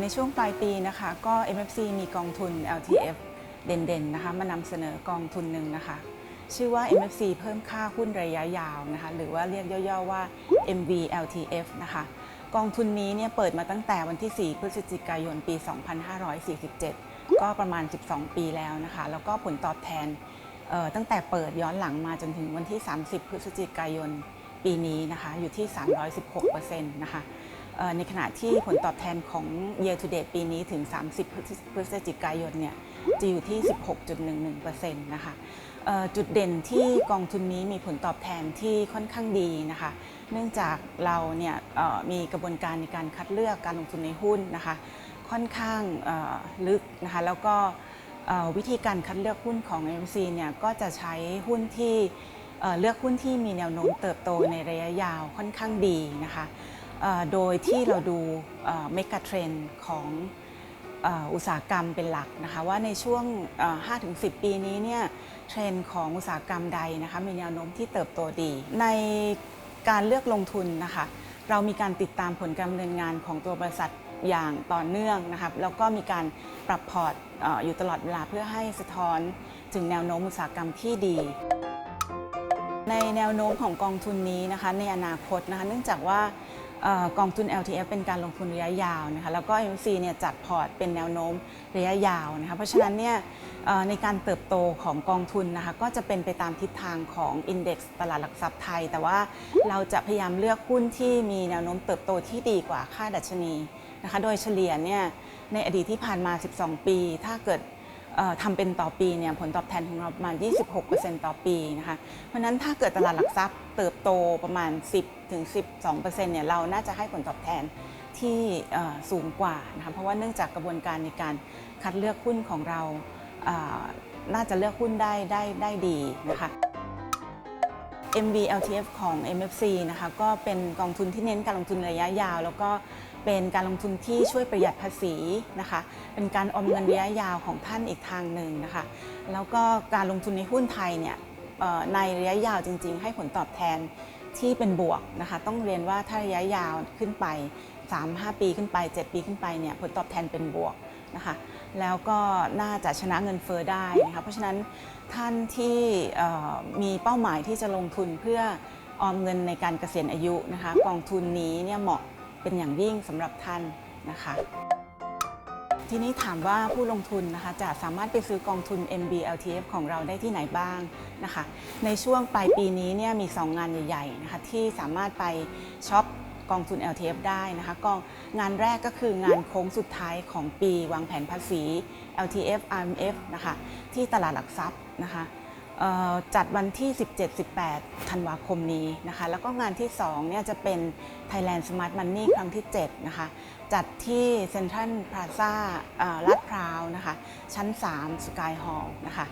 ในช่วงปลายปีนะคะก็ MFC มีกองทุน LTF เด่นๆนะคะมานำเสนอกองทุนหนึ่งนะคะ ชื่อว่า MFC เพิ่มค่าหุ้นระยะยาวนะคะหรือว่าเรียกย่อๆว่า MV LTF นะคะกองทุนนี้เนี่ยเปิดมาตั้งแต่วันที่ 4 พฤศจิกายนปี 2547 ก็ประมาณ 12 ปีแล้วนะคะแล้วก็ผลตอบแทนตั้งแต่เปิดย้อนหลังมาจนถึงวันที่ 30 พฤศจิกายนปีนี้นะคะอยู่ที่ 316%นะคะเอ่อ ในขณะที่ผลตอบแทนของ year to date ปีนี้ถึง 30 พฤศจิกายนเนี่ยจะอยู่ที่ 16.11%นะคะเอ่อจุดเด่นที่กองทุนนี้มีผลตอบแทนที่ค่อนข้างดีนะคะ เนื่องจากเราเนี่ยมีกระบวนการในการคัดเลือกการลงทุนในหุ้นนะคะ ค่อนข้างลึกนะคะ แล้วก็วิธีการคัดเลือกหุ้นของ MC เนี่ยก็จะใช้หุ้นที่เลือกหุ้นที่มีแนวโน้มเติบโตในระยะยาวค่อนข้างดีนะคะ โดยที่เราดูเมกะเทรนของอุตสาหกรรมเป็นหลักนะคะว่าในช่วง 5-10 ปีนี้เนี่ยเทรนด์ของอุตสาหกรรมใดนะคะมีแนวโน้มที่เติบโตดี ในการเลือกลงทุนนะคะเรามีการติดตามผลการดำเนินงานของตัวบริษัทอย่างต่อเนื่องนะครับแล้วก็มีการปรับพอร์ตอยู่ตลอดเวลาเพื่อให้สะท้อนถึงแนวโน้มอุตสาหกรรมที่ดี ในแนวโน้มของกองทุนนี้นะคะในอนาคตนะคะเนื่องจากว่า กองทุน LTF เป็นการลงทุนระยะยาวนะคะแล้วก็ MC เนี่ยจัดพอร์ตเป็นแนวโน้มระยะยาวนะคะเพราะฉะนั้นเนี่ยในการเติบโตของกองทุนนะคะก็จะเป็นไปตามทิศทางของ Index ตลาดหลักทรัพย์ไทย แต่ว่าเราจะพยายามเลือกหุ้นที่มีแนวโน้มเติบโตที่ดีกว่าค่าดัชนีนะคะโดยเฉลี่ยเนี่ยในอดีตที่ผ่านมา 12 ปี ถ้าเกิด ทำเป็นต่อปีเนี่ยผลตอบแทนของเราประมาณ 26%ต่อปีนะคะ เพราะนั้นถ้าเกิดตลาดหลักทรัพย์เติบโตประมาณ 10ถึง12%เนี่ยเราน่าจะให้ผลตอบแทนที่สูงกว่านะคะเพราะว่าเนื่องจากกระบวนการในการคัดเลือกหุ้นของเราน่าจะเลือกหุ้นได้ได้ได้ดีนะคะ MV LTF ของ MFC นะคะก็เป็นกองทุนที่เน้นการลงทุนระยะยาว แล้วก็ เป็นการลงทุนที่ช่วยประหยัดภาษีนะคะ เป็นการออมเงินระยะยาวของท่านอีกทางหนึ่งนะคะ แล้วก็การลงทุนในหุ้นไทยเนี่ยในระยะยาวจริง ๆ ให้ผลตอบแทนที่เป็นบวกนะคะ ต้องเรียนว่าถ้าระยะยาวขึ้นไป 3-5 ปีขึ้นไป 7 ปีขึ้นไปเนี่ยผลตอบแทนเป็นบวกนะคะ แล้วก็น่าจะชนะเงินเฟอ้อได้นะคะ เพราะฉะนั้นท่านที่มีเป้าหมายที่จะลงทุนเพื่อออมเงินในการเกษียณอายุนะคะ กองทุนนี้เนี่ยเหมาะ เป็นอย่างยิ่งสำหรับท่านนะคะ ทีนี้ถามว่าผู้ลงทุนนะคะจะสามารถไปซื้อกองทุน MB LTF ของเราได้ที่ไหนบ้างนะคะ ในช่วงปลายปีนี้เนี่ยมี 2 งานใหญ่ๆนะคะที่สามารถไปช็อปกองทุน LTF ได้นะคะกองงานแรกก็คืองานโค้งสุดท้ายของปีวางแผนภาษี LTF RMF นะคะที่ตลาดหลักทรัพย์นะคะ จัดวันที่ 17-18 ธันวาคมนี้นะคะ แล้วก็งานที่2เนี่ยจะเป็น Thailand Smart Money ครั้งที่ 7 นะคะ จัดที่เซ็นทรัลพลาซ่าลาดพร้าวนะคะ ชั้น 3 สกายฮอลล์นะคะ